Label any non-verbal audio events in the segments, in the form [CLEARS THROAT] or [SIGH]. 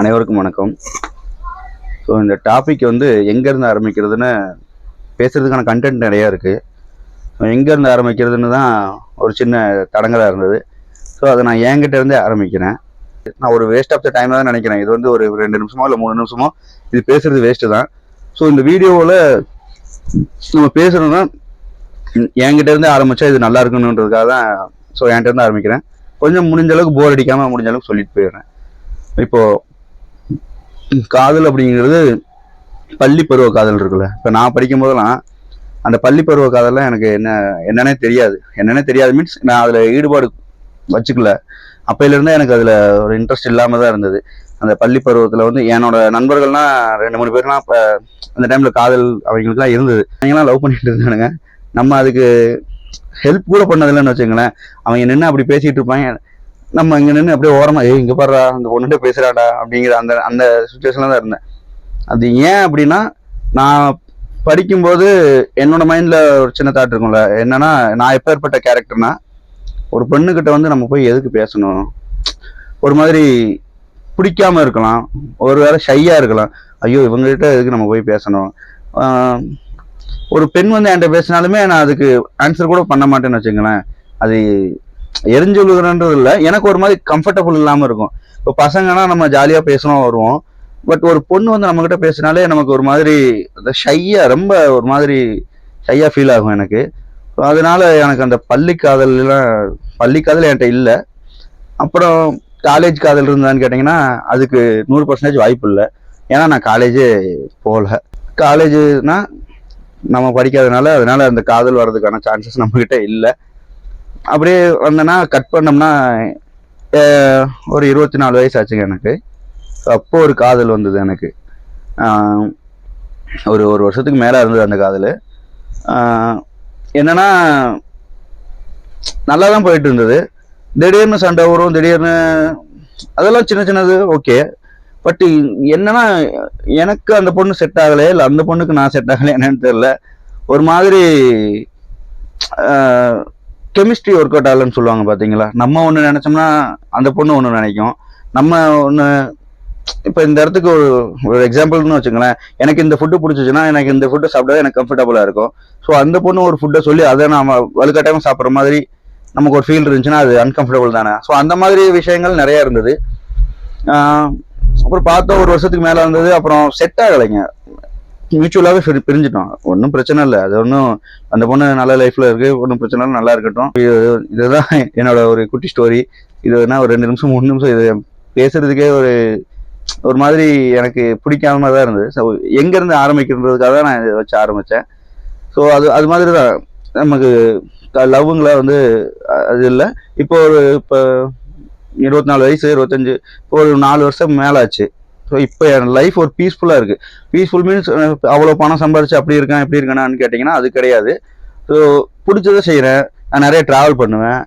அனைவருக்கும் வணக்கம். ஸோ இந்த டாபிக் வந்து எங்கேருந்து ஆரம்பிக்கிறதுன்னு பேசுகிறதுக்கான கண்டென்ட் நிறையா இருக்குது எங்கேருந்து ஆரம்பிக்கிறதுன்னு தான் ஒரு சின்ன தடங்கலாக இருந்தது. ஸோ அதை நான் என்கிட்டேருந்தே ஆரம்பிக்கிறேன். நான் ஒரு வேஸ்ட் ஆஃப் த டைம் தான் நினைக்கிறேன். இது வந்து ஒரு ரெண்டு நிமிஷமோ இல்லை மூணு நிமிஷமோ இது பேசுகிறது வேஸ்ட்டு தான். ஸோ இந்த வீடியோவில் நம்ம பேசுகிறோம்னா என்கிட்டேருந்தே ஆரம்பித்தா இது நல்லா இருக்கணுன்றதுக்காக தான் ஸோ என்கிட்டேருந்து ஆரம்பிக்கிறேன். கொஞ்சம் முடிஞ்ச அளவுக்கு போர் அடிக்காமல் முடிஞ்ச அளவுக்கு சொல்லிட்டு போயிடுறேன். இப்போது காதல் அப்படிங்கிறது பள்ளி பருவ காதல் இருக்குல்ல. இப்போ நான் படிக்கும் போதெல்லாம் அந்த பள்ளி பருவ காதல்லாம் எனக்கு என்ன என்னன்னே தெரியாது. என்னன்னே தெரியாது மீன்ஸ் நான் அதில் ஈடுபாடு வச்சுக்கல. அப்பையிலேருந்தே எனக்கு அதில் ஒரு இன்ட்ரெஸ்ட் இல்லாமல் தான் இருந்தது. அந்த பள்ளி பருவத்தில் வந்து என்னோட நண்பர்கள்லாம் ரெண்டு மூணு பேர்லாம் இப்போ அந்த டைமில் காதல் அவங்களுக்குலாம் இருந்தது. அவங்களாம் லவ் பண்ணிட்டு இருந்தானுங்க. நம்ம அதுக்கு ஹெல்ப் கூட பண்ணதில்லைன்னு வச்சுங்களேன் அவங்க நின்று அப்படி பேசிகிட்டு இருப்பாங்க நம்ம இங்க நின்று அப்படியே ஓரமா ஏய் இங்க பாடுறா அந்த பொண்ணுகிட்ட பேசுறாடா அப்படிங்கிற அந்த அந்த சுச்சுவேஷன்ல தான் இருந்தேன். அது ஏன் அப்படின்னா நான் படிக்கும்போது என்னோட மைண்ட்ல ஒரு சின்ன தாட் இருக்கும்ல. என்னன்னா நான் எப்பேற்பட்ட கேரக்டர்னா ஒரு பெண்ணுகிட்ட வந்து நம்ம போய் எதுக்கு பேசணும்? ஒரு மாதிரி பிடிக்காம இருக்கலாம். ஒரு வேளை ஷையா இருக்கலாம். ஐயோ இவங்ககிட்ட எதுக்கு நம்ம போய் பேசணும்? ஒரு பெண் வந்து என்கிட்ட பேசினாலுமே நான் அதுக்கு ஆன்சர் கூட பண்ண மாட்டேன்னு வச்சுங்களேன் அது எரிஞ்சு விழுகிறன்றது இல்லை எனக்கு ஒரு மாதிரி கம்ஃபர்டபுள் இல்லாமல் இருக்கும். இப்போ பசங்கன்னா நம்ம ஜாலியாக பேசணும் வருவோம். பட் ஒரு பொண்ணு வந்து நம்மக்கிட்ட பேசினாலே நமக்கு ஒரு மாதிரி ஷையாக ரொம்ப ஒரு மாதிரி ஷையாக ஃபீல் ஆகும் எனக்கு. அதனால எனக்கு அந்த பள்ளி காதல்லாம் பள்ளி காதல் என்கிட்ட இல்லை. அப்புறம் காலேஜ் காதல் இருந்தான்னு கேட்டிங்கன்னா அதுக்கு நூறு பர்சன்டேஜ் வாய்ப்பு இல்லை. ஏன்னா நான் காலேஜே போகல. காலேஜ்னா நம்ம படிக்காதனால அதனால அந்த காதல் வர்றதுக்கான சான்சஸ் நம்மக்கிட்ட இல்லை. அப்படியே வந்தேன்னா கட் பண்ணோம்னா ஒரு இருபத்தி நாலு வயசு ஆச்சுங்க எனக்கு. அப்போ ஒரு காதல் வந்தது எனக்கு. ஒரு ஒரு வருஷத்துக்கு மேலே இருந்தது அந்த காதல். என்னென்னா என்னன்னா நல்லா தான் போயிட்டு இருந்தது. திடீர்னு சண்டை வரும் திடீர்னு அதெல்லாம் சின்ன சின்னது ஓகே. பட் என்னன்னா எனக்கு அந்த பொண்ணு செட் ஆகலையே இல்லை அந்த பொண்ணுக்கு நான் செட் ஆகலை என்னன்னு தெரியல. ஒரு மாதிரி கெமிஸ்ட்ரி ஒர்க் அவுட் ஆகலன்னு சொல்லுவாங்க பார்த்தீங்களா நம்ம ஒன்று நினச்சோம்னா அந்த பொண்ணு ஒன்று நினைக்கும். நம்ம ஒன்று இப்போ இந்த இடத்துக்கு ஒரு ஒரு எக்ஸாம்பிள்னு வச்சுங்களேன் எனக்கு இந்த ஃபுட்டு பிடிச்சிச்சுன்னா எனக்கு இந்த ஃபுட்டு சாப்பிட்டா எனக்கு கம்ஃபர்டபுளாக இருக்கும். ஸோ அந்த பொண்ணு ஒரு ஃபுட்டை சொல்லி அதை நாம வலுக்கட்டாயமாக சாப்பிட்ற மாதிரி நமக்கு ஒரு ஃபீல் இருந்துச்சுன்னா அது அன்கம்ஃபர்டபுள் தானே. ஸோ அந்த மாதிரி விஷயங்கள் நிறையா இருந்தது. அப்புறம் பார்த்தோம் ஒரு வருஷத்துக்கு மேலே இருந்தது அப்புறம் செட் ஆகலைங்க. மியூச்சுவலாகவே பிரிஞ்சிட்டோம். ஒன்றும் பிரச்சனை இல்லை. அது ஒன்றும் அந்த பொண்ணு நல்ல லைஃப்பில் இருக்கு ஒன்றும் பிரச்சனை இல்லை நல்லா இருக்கட்டும். இது- இதுதான் என்னோட ஒரு குட்டி ஸ்டோரி இது என்ன ஒரு ரெண்டு நிமிஷம் மூணு நிமிஷம் இது பேசுறதுக்கே ஒரு ஒரு மாதிரி எனக்கு பிடிக்காம தான் இருந்தது. ஸோ எங்கேருந்து ஆரம்பிக்கிறதுக்காக தான் நான் இதை வச்சு ஆரம்பித்தேன் ஸோ அது அது மாதிரி தான் நமக்கு லவ்வுங்களை வந்து அது இல்லை. இப்போ ஒரு இப்போ இருபத்தி நாலு வயசு இருபத்தஞ்சு இப்போ ஒரு நாலு வருஷம் மேலே ஆச்சு ஸோ இப்போ என் லைஃப் ஒரு பீஸ்ஃபுல்லாக இருக்குது பீஸ்ஃபுல் மீன்ஸ் அவ்வளோ பணம் சம்பாரிச்சு அப்படி இருக்கேன் இப்படி இருக்கேனான்னு கேட்டிங்கன்னா அது கிடையாது. ஸோ பிடிச்சதை செய்கிறேன் நான் நிறைய ட்ராவல் பண்ணுவேன்.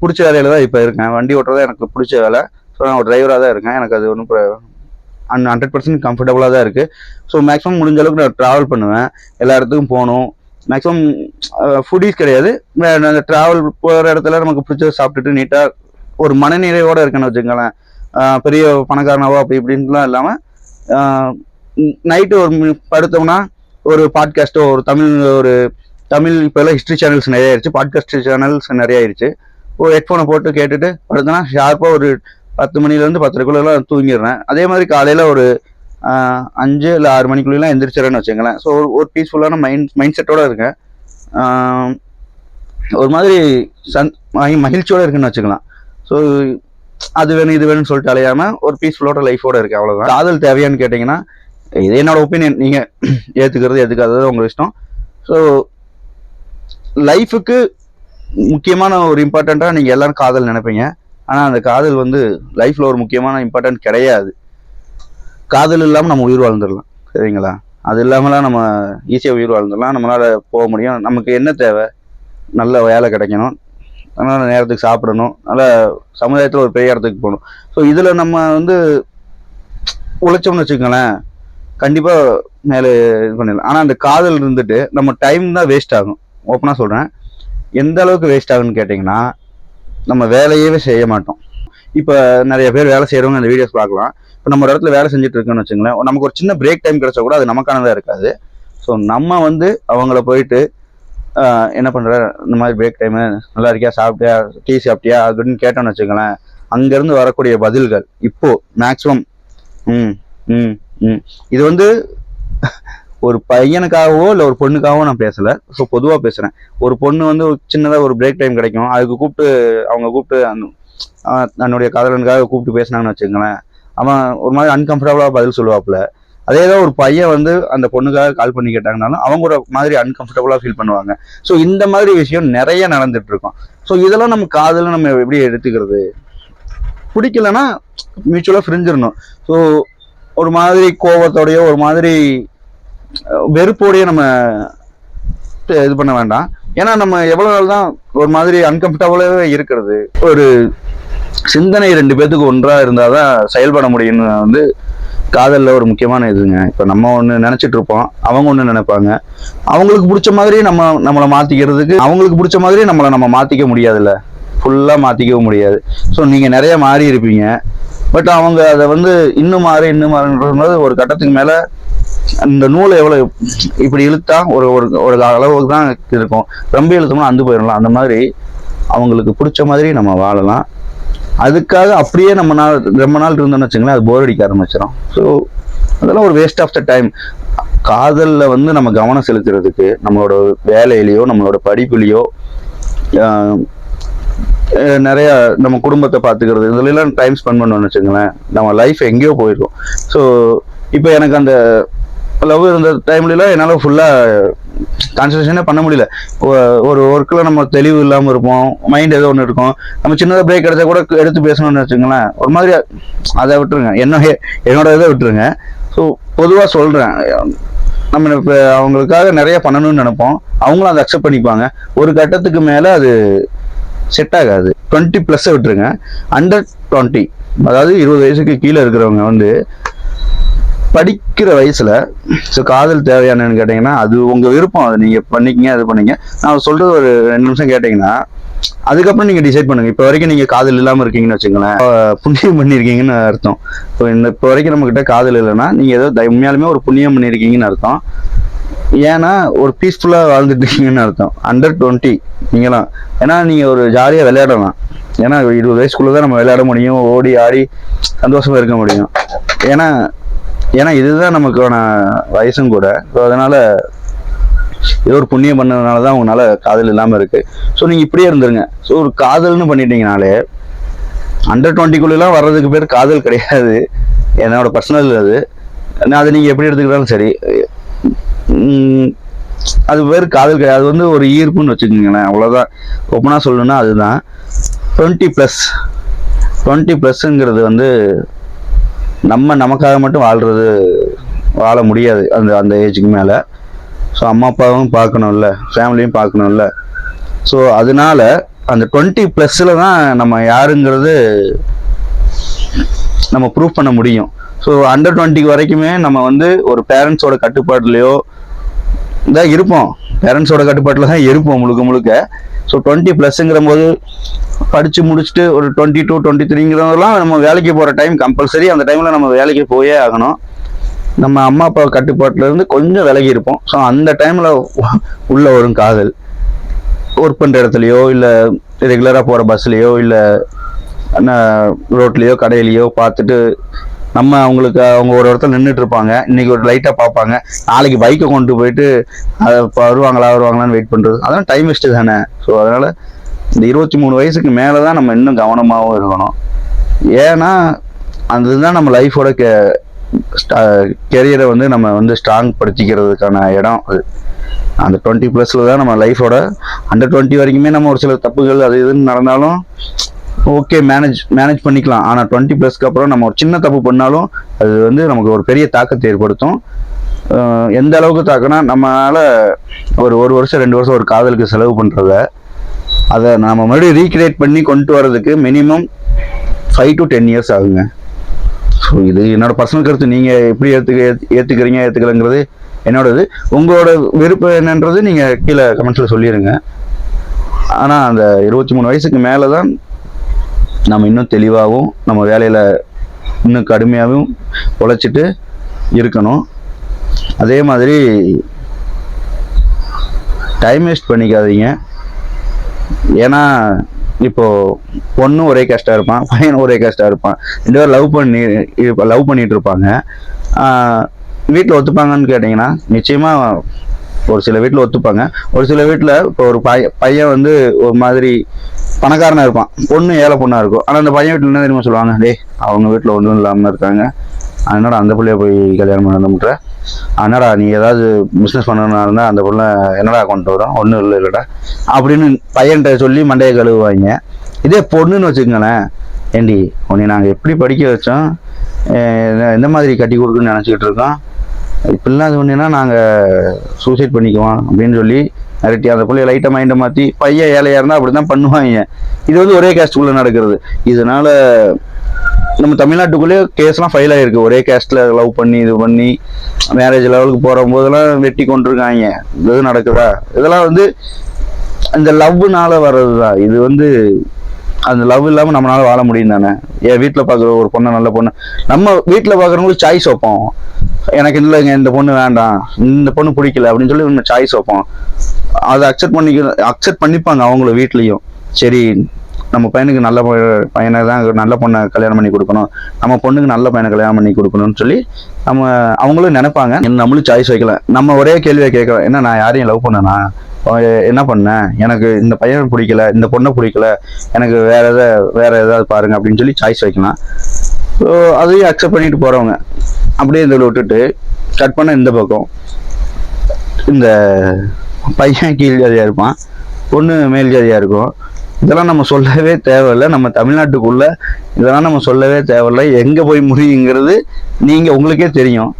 பிடிச்ச வேலையில் தான் இப்போ இருக்கேன். வண்டி ஓட்டுறது எனக்கு பிடிச்ச வேலை. ஸோ நான் ஒரு டிரைவராக தான் இருக்கேன். எனக்கு அது ஒன்றும் அன் ஹண்ட்ரட் பர்சன்ட் கம்ஃபர்டபுளாக தான் இருக்குது ஸோ மேக்ஸிமம் முடிஞ்ச அளவுக்கு நான் ட்ராவல் பண்ணுவேன். எல்லா இடத்துக்கும் போகணும். மேக்ஸிமம் ஃபுட்டீஸ் கிடையாது. அந்த ட்ராவல் போகிற இடத்துல நமக்கு பிடிச்சதை சாப்பிட்டுட்டு நீட்டாக ஒரு மனநிறைவோடு இருக்கேன்னு வச்சுக்கோங்களேன். பெரிய பணக்காரனாவோ அப்படி இப்படின்ட்டுலாம் இல்லாமல் நைட்டு ஒரு படுத்தோம்னா ஒரு பாட்காஸ்ட்டோ ஒரு தமிழ் ஒரு தமிழ் இப்போல்லாம் ஹிஸ்ட்ரி சேனல்ஸ் நிறைய ஆயிடுச்சு பாட்காஸ்ட் சேனல்ஸ் நிறைய ஆயிடுச்சு ஒரு ஹெட்ஃபோனை போட்டு கேட்டுட்டு படுத்தோன்னா ஷார்ப்பாக ஒரு பத்து மணிலேருந்து பத்தரைக்குள்ளெல்லாம் தூங்கிடுறேன். அதே மாதிரி காலையில் ஒரு அஞ்சு இல்லை ஆறு மணிக்குள்ளெல்லாம் எந்திரிச்சிடறேன்னு வச்சுங்களேன் ஸோ ஒரு ஒரு பீஸ்ஃபுல்லான மைண்ட் மைண்ட் செட்டோட இருக்கேன் ஒரு மாதிரி சந் மகிழ்ச்சியோடு இருக்குன்னு வச்சுக்கலாம். ஸோ அது வேணும் இது வேணும்னு சொல்லிட்டு அலையாம ஒரு பீஸ்ஃபுல்லோட லைஃபோட இருக்கு அவ்வளவுதான். காதல் தேவையான்னு கேட்டிங்கன்னா இது என்னோட ஒப்பீனியன் நீங்கள் [CLEARS THROAT] ஏத்துக்கிறது ஏற்றுக்காதது உங்கள் இஷ்டம். ஸோ லைஃபுக்கு முக்கியமான ஒரு இம்பார்ட்டண்ட்டாக நீங்கள் எல்லாரும் காதல் நினைப்பீங்க. ஆனால் அந்த காதல் வந்து லைஃப்பில் ஒரு முக்கியமான இம்பார்ட்டன்ட் கிடையாது. காதல் இல்லாமல் நம்ம உயிர் வாழ்ந்துடலாம் சரிங்களா? அது இல்லாமலாம் நம்ம ஈஸியாக உயிர் வாழ்ந்துடலாம். நம்மளால் போக முடியும். நமக்கு என்ன தேவை? நல்ல வேலை கிடைக்கணும். நல்ல நேரத்துக்கு சாப்பிடணும். நல்ல சமுதாயத்தில் ஒரு பெரிய இடத்துக்கு போகணும். ஸோ இதில் நம்ம வந்து உழைச்சோம்னு வச்சுக்கோங்களேன் கண்டிப்பாக மேலே இது பண்ணிடலாம். ஆனால் அந்த காதல் இருந்துட்டு நம்ம டைம் தான் வேஸ்ட் ஆகும். ஓப்பனாக சொல்கிறேன் எந்த அளவுக்கு வேஸ்ட் ஆகுன்னு கேட்டிங்கன்னா நம்ம வேலையவே செய்ய மாட்டோம். இப்போ நிறைய பேர் வேலை செய்கிறவங்க அந்த வீடியோஸ் பார்க்கலாம். இப்போ நம்ம ஒரு இடத்துல வேலை செஞ்சுட்டு இருக்கோம்னு வச்சுங்களேன் நமக்கு ஒரு சின்ன பிரேக் டைம் கிடைச்சா கூட அது நமக்கானதாக இருக்காது. ஸோ நம்ம வந்து அவங்கள போயிட்டு என்ன பண்ணுற இந்த மாதிரி பிரேக் டைமு நல்லா இருக்கியா? சாப்பிட்டியா? டீ சாப்பிட்டியா? அப்படின்னு கேட்டோம்னு வச்சுக்கோங்களேன் அங்கேருந்து வரக்கூடிய பதில்கள் இப்போது மேக்ஸிமம் ம் ம் ம். இது வந்து ஒரு பையனுக்காகவோ இல்லை ஒரு பொண்ணுக்காகவோ நான் பேசலை. ஸோ பொதுவாக பேசுகிறேன் ஒரு பொண்ணு வந்து ஒரு சின்னதாக ஒரு பிரேக் டைம் கிடைக்கும். அதுக்கு கூப்பிட்டு அவங்க கூப்பிட்டு அந்த தன்னுடைய காதலனுக்காக கூப்பிட்டு பேசினாங்கன்னு வச்சுக்கோங்களேன் அவன் ஒரு மாதிரி அன்கம்ஃபர்டபுளாக பதில் சொல்லுவாப்புல. அதே தான் ஒரு பையன் வந்து அந்த பொண்ணுக்காக கால் பண்ணி கேட்டாங்கனாலும் அவங்க ஒரு மாதிரி அன்கம்ஃபர்டபுளாக ஃபீல் பண்ணுவாங்க. ஸோ இந்த மாதிரி விஷயம் நிறைய நடந்துட்டு இருக்கும். ஸோ இதெல்லாம் நம்ம காதில் நம்ம எப்படி எடுத்துக்கிறது? பிடிக்கலன்னா மியூச்சுவலாக பிரிஞ்சிடணும். ஸோ ஒரு மாதிரி கோபத்தோடையோ ஒரு மாதிரி வெறுப்போடையோ நம்ம இது பண்ண வேண்டாம். ஏன்னா நம்ம எவ்வளோ நாள் தான் ஒரு மாதிரி அன்கம்ஃபர்டபுளாகவே இருக்கிறது? ஒரு சிந்தனை ரெண்டு பேர்த்துக்கு ஒன்றாக இருந்தால் தான் செயல்பட முடியும்னு வந்து காதலில் ஒரு முக்கியமான இதுங்க. இப்போ நம்ம ஒன்று நினச்சிட்டு இருப்போம் அவங்க ஒன்று நினைப்பாங்க. அவங்களுக்கு பிடிச்ச மாதிரி நம்ம நம்மளை மாற்றிக்கிறதுக்கு அவங்களுக்கு பிடிச்ச மாதிரி நம்மளை நம்ம மாற்றிக்க முடியாதுல்ல. ஃபுல்லாக மாற்றிக்கவும் முடியாது. ஸோ நீங்கள் நிறைய மாறி இருப்பீங்க. பட் அவங்க அதை வந்து இன்னும் மாறு இன்னும் மாறுன்றது ஒரு கட்டத்துக்கு மேலே அந்த நூலை எவ்வளோ இப்படி இழுத்தா ஒரு ஒரு ஒரு அளவுக்கு தான் இருக்கும். ரொம்ப இழுத்தோம்னா அந்து போயிடலாம். அந்த மாதிரி அவங்களுக்கு பிடிச்ச மாதிரி நம்ம வாழலாம். அதுக்காக அப்படியே நம்ம நாள் ரொம்ப நாள் இருந்தோம்னு வச்சுங்களேன் அது போர் அடிக்க ஆரம்பிச்சிடும் ஸோ அதெல்லாம் ஒரு வேஸ்ட் ஆஃப் த டைம் காதலில் வந்து நம்ம கவனம் செலுத்துறதுக்கு நம்மளோட வேலையிலையோ நம்மளோட படிப்புலையோ நிறையா நம்ம குடும்பத்தை பார்த்துக்கிறது இதுலலாம் டைம் ஸ்பெண்ட் பண்ணோம்னு வச்சுங்களேன் நம்ம லைஃப் எங்கேயோ போயிருக்கோம் ஸோ இப்போ எனக்கு அந்த லவ் இருந்த டைம்லலாம் என்னால் ஃபுல்லாக கான்சன்ட்ரேஷனே பண்ண முடியல. ஒ- ஒரு ஒர்க்கில் நம்ம தெளிவு இல்லாமல் இருப்போம். மைண்ட் ஏதோ ஒன்று இருக்கும். நம்ம சின்னதாக பிரேக் எடுத்தால் கூட எடுத்து பேசணும்னு வச்சுங்களேன் ஒரு மாதிரி அதை விட்டுருங்க. என்ன என்னோட இதை விட்டுருங்க. ஸோ பொதுவாக சொல்கிறேன் நம்ம இப்போ அவங்களுக்காக நிறைய பண்ணணும்னு நினைப்போம். அவங்களும் அதை அக்செப்ட் பண்ணிப்பாங்க. ஒரு கட்டத்துக்கு மேலே அது செட் ஆகாது. டுவெண்ட்டி ப்ளஸ்ஸை விட்டுருங்க. அண்டர் டுவெண்ட்டி அதாவது இருபது வயசுக்கு கீழே இருக்கிறவங்க வந்து படிக்கிற வயசுல ஸோ காதல் தேவையானு கேட்டீங்கன்னா அது உங்க விருப்பம். அது நீங்க பண்ணிக்கிங்க அது பண்ணீங்க. நான் சொல்றது ஒரு ரெண்டு நிமிஷம் கேட்டீங்கன்னா அதுக்கப்புறம் நீங்க டிசைட் பண்ணுங்க. இப்போ வரைக்கும் நீங்க காதல் இல்லாம இருக்கீங்கன்னு வச்சுங்களேன் புண்ணியம் பண்ணியிருக்கீங்கன்னு அர்த்தம். இப்போ இந்த இப்போ வரைக்கும் நம்ம கிட்ட காதல் இல்லைன்னா நீங்க ஏதோ தை- உண்மையாலுமே ஒரு புண்ணியம் பண்ணியிருக்கீங்கன்னு அர்த்தம். ஏன்னா ஒரு பீஸ்ஃபுல்லா வாழ்ந்துட்டு இருக்கீங்கன்னு அர்த்தம். அண்டர் டுவெண்ட்டி நீங்களாம். ஏன்னா நீங்க ஒரு ஜாலியா விளையாடலாம். ஏன்னா இருபது வயசுக்குள்ளே தான் நம்ம விளையாட முடியும். ஓடி ஆடி சந்தோஷமா இருக்க முடியும். ஏன்னா ஏன்னா இதுதான் நமக்கான வயசும் கூட. ஸோ அதனால ஏதோ ஒரு புண்ணியம் பண்ணதுனால தான் உங்களால் காதல் இல்லாமல் இருக்குது ஸோ நீங்கள் இப்படியே இருந்துருங்க. ஸோ ஒரு காதல்னு பண்ணிட்டீங்கனாலே அண்டர் டுவெண்ட்டிக்குள்ளெல்லாம் வர்றதுக்கு பேர் காதல் கிடையாது. என்னோட பர்சனல் அது. நான் அதை நீங்கள் எப்படி எடுத்துக்கிட்டாலும் சரி அது பேர் காதல் கிடையாது. அது வந்து ஒரு ஈர்ப்புன்னு வச்சுக்கோங்களேன். அவ்வளோதான் ஓப்பனாக சொல்லணும்னா அதுதான். டுவெண்ட்டி ப்ளஸ் டுவெண்ட்டி ப்ளஸ்ஸுங்கிறது வந்து நம்ம நமக்காக மட்டும் வாழ்றது வாழ முடியாது அந்த அந்த ஏஜுக்கு மேலே. ஸோ அம்மா அப்பாவும் பார்க்கணும்ல ஃபேமிலியும் பார்க்கணும்ல. ஸோ அதனால அந்த டுவெண்ட்டி ப்ளஸ்ஸில் தான் நம்ம யாருங்கிறது நம்ம ப்ரூவ் பண்ண முடியும். ஸோ அண்டர் டுவெண்ட்டிக்கு வரைக்குமே நம்ம வந்து ஒரு பேரண்ட்ஸோட கட்டுப்பாட்டுலையோ தான் இருப்போம். பேரண்ட்ஸோட கட்டுப்பாட்டில் தான் இருப்போம் முழுக்க முழுக்க. ஸோ டுவெண்ட்டி ப்ளஸ்ஸுங்கிற போது படித்து முடிச்சுட்டு ஒரு டுவெண்ட்டி டூ டுவெண்ட்டி த்ரீங்கிறதெல்லாம் நம்ம வேலைக்கு போகிற டைம் கம்பல்சரி அந்த டைமில் நம்ம வேலைக்கு போயே ஆகணும். நம்ம அம்மா அப்பா கட்டுப்பாட்டில் இருந்து கொஞ்சம் விலகி இருப்போம். ஸோ அந்த டைமில் உள்ளே வரும் காதல். ஒர்க் பண்ணுற இடத்துலையோ இல்லை ரெகுலராக போகிற பஸ்லேயோ இல்லை ரோட்லேயோ கடையிலையோ பார்த்துட்டு நம்ம அவங்களுக்கு அவங்க ஒரு இடத்துல நின்றுட்டு இருப்பாங்க. இன்னைக்கு ஒரு லைட்டாக பார்ப்பாங்க. நாளைக்கு பைக்கை கொண்டு போயிட்டு அதை வருவாங்களா வருவாங்களான்னு வெயிட் பண்ணுறது அதெல்லாம் டைம் வேஸ்ட்டு தானே. ஸோ அதனால் இந்த இருபத்தி மூணு வயசுக்கு மேலே தான் நம்ம இன்னும் கவனமாகவும் இருக்கணும். ஏன்னா அதுதான் நம்ம லைஃபோட கே கெரியரை வந்து நம்ம வந்து ஸ்ட்ராங் படுத்திக்கிறதுக்கான இடம் அது. அந்த டுவெண்ட்டி ப்ளஸில் தான் நம்ம லைஃபோட அண்டர் டுவெண்ட்டி வரைக்குமே நம்ம ஒரு சில தப்புகள் அது இதுன்னு நடந்தாலும் ஓகே மேனேஜ் மேனேஜ் பண்ணிக்கலாம். ஆனால் டுவெண்ட்டி ப்ளஸ்க்கு அப்புறம் நம்ம ஒரு சின்ன தப்பு பண்ணாலும் அது வந்து நமக்கு ஒரு பெரிய தாக்கத்தை ஏற்படுத்தும். எந்த அளவுக்கு தாக்குனா நம்மளால் ஒரு ஒரு வருஷம் ரெண்டு வருஷம் ஒரு காதலுக்கு செலவு பண்ணுறத அதை நம்ம மறுபடியும் ரீக்ரியேட் பண்ணி கொண்டு வர்றதுக்கு minimum five to ten years ஆகுங்க. ஸோ இது என்னோட பர்சனல் கருத்து. நீங்கள் எப்படி ஏற்றுக்க ஏற்றுக்கிறீங்க ஏற்றுக்கலங்கிறது என்னோடது. உங்களோட விருப்பம் என்னன்றது நீங்கள் கீழே கமெண்ட்ஸில் சொல்லிடுங்க ஆனால் அந்த இருபத்தி மூணு வயசுக்கு மேலே தான் நம்ம இன்னும் தெளிவாகவும் நம்ம வேலையில் இன்னும் கடுமையாகவும் உழைச்சிட்டு இருக்கணும். அதே மாதிரி டைம் வேஸ்ட் பண்ணிக்காதீங்க. ஏன்னா இப்போ பொண்ணும் ஒரே கஷ்டம் இருப்பான் பையனும் ஒரே கஷ்டம் இருப்பான். ரெண்டு பேரும் லவ் பண்ணி லவ் பண்ணிட்டு இருப்பாங்க. வீட்டில் ஒத்துப்பாங்கன்னு கேட்டிங்கன்னா நிச்சயமாக ஒரு சில வீட்டில் ஒத்துப்பாங்க. ஒரு சில வீட்டில் இப்போ ஒரு பையன் பையன் வந்து ஒரு மாதிரி பணக்காரனாக இருப்பான். பொண்ணு ஏழை பொண்ணாக இருக்கும். ஆனால் அந்த பையன் வீட்டில் என்ன தெரியுமா சொல்லுவாங்க? டே அவங்க வீட்டில் ஒன்றும் இல்லாமல் இருக்காங்க. என்னடா அந்த பிள்ளைய போய் கல்யாணம் பண்ணணும்ன்ற என்னடா நீ ஏதாவது பிஸ்னஸ் பண்ணணும்னா இருந்தால் அந்த பிள்ளை என்னடா கொண்டு வரும்? ஒன்றும் இல்லை இல்லைடா. அப்படின்னு பையன்கிட்ட சொல்லி மண்டையை கழுவுவாங்க. இதே பொண்ணுன்னு வச்சுக்கோங்களேன். ஏண்டி உன்னை நாங்கள் எப்படி படிக்க வச்சோம்? எந்த மாதிரி கட்டி கொடுக்குன்னு நினச்சிக்கிட்டு இருக்கோம்? இப்படிலாம் அது ஒன்றுன்னா நாங்கள் சூசைட் பண்ணிக்குவோம் அப்படின்னு சொல்லி மிரட்டி அந்த பிள்ளைய லைட்டாக மைண்டை மாற்றி பையன் ஏழையாக இருந்தால் அப்படி தான் பண்ணுவாங்க. இது வந்து ஒரே கேஸ்ட்டுக்குள்ளே நடக்கிறது. இதனால நம்ம தமிழ்நாட்டுக்குள்ளேயே கேஸ்லாம் ஃபைல் ஆகிருக்கு ஒரே கேஸ்டில் லவ் பண்ணி இது பண்ணி மேரேஜ் லெவலுக்கு போகிற போதெல்லாம் வெட்டி கொண்டிருக்காங்க. இது நடக்குதா? இதெல்லாம் வந்து இந்த லவ்னால வர்றது தான் இது வந்து அந்த லவ் இல்லாமல் நம்மளால வாழ முடியும் தானே? என் வீட்டில் பார்க்குற ஒரு பொண்ணை நல்ல பொண்ணு. நம்ம வீட்டில் பார்க்குறவங்களுக்கு சாய்ஸ் வைப்போம். எனக்கு இல்லைங்க இந்த பொண்ணு வேண்டாம். இந்த பொண்ணு பிடிக்கல அப்படின்னு சொல்லி நம்ம சாய்ஸ் வைப்போம். அதை அக்செப்ட் பண்ணிக்க அக்செப்ட் பண்ணிப்பாங்க அவங்கள வீட்லேயும். சரி நம்ம பையனுக்கு நல்ல பையனை தான் நல்ல பொண்ணை கல்யாணம் பண்ணி கொடுக்கணும். நம்ம பொண்ணுக்கு நல்ல பையனை கல்யாணம் பண்ணி கொடுக்கணும்னு சொல்லி நம்ம அவங்களும் நினைப்பாங்க. நம்மளும் சாய்ஸ் வைக்கல. நம்ம ஒரே கேள்வியை கேட்கலாம் என்ன நான் யாரையும் லவ் பண்ணனா? என்ன பண்ணேன் எனக்கு இந்த பையன் பிடிக்கல இந்த பொண்ணை பிடிக்கல எனக்கு வேற எதாவது வேற ஏதாவது பாருங்க அப்படின்னு சொல்லி சாய்ஸ் வைக்கலாம். ஸோ அதையும் அக்செப்ட் பண்ணிட்டு போறவங்க. அப்படியே இதில் விட்டுட்டு கட் பண்ண இந்த பக்கம். இந்த பையன் கீழ் ஜாதியாக இருப்பான் பொண்ணு மேல் ஜாதியாக இருக்கும். இதெல்லாம் நம்ம சொல்லவே தேவையில்லை. நம்ம தமிழ்நாட்டுக்குள்ள இதெல்லாம் நம்ம சொல்லவே தேவையில்லை. எங்கே போய் முடியுங்கிறது நீங்கள் உங்களுக்கே தெரியும்.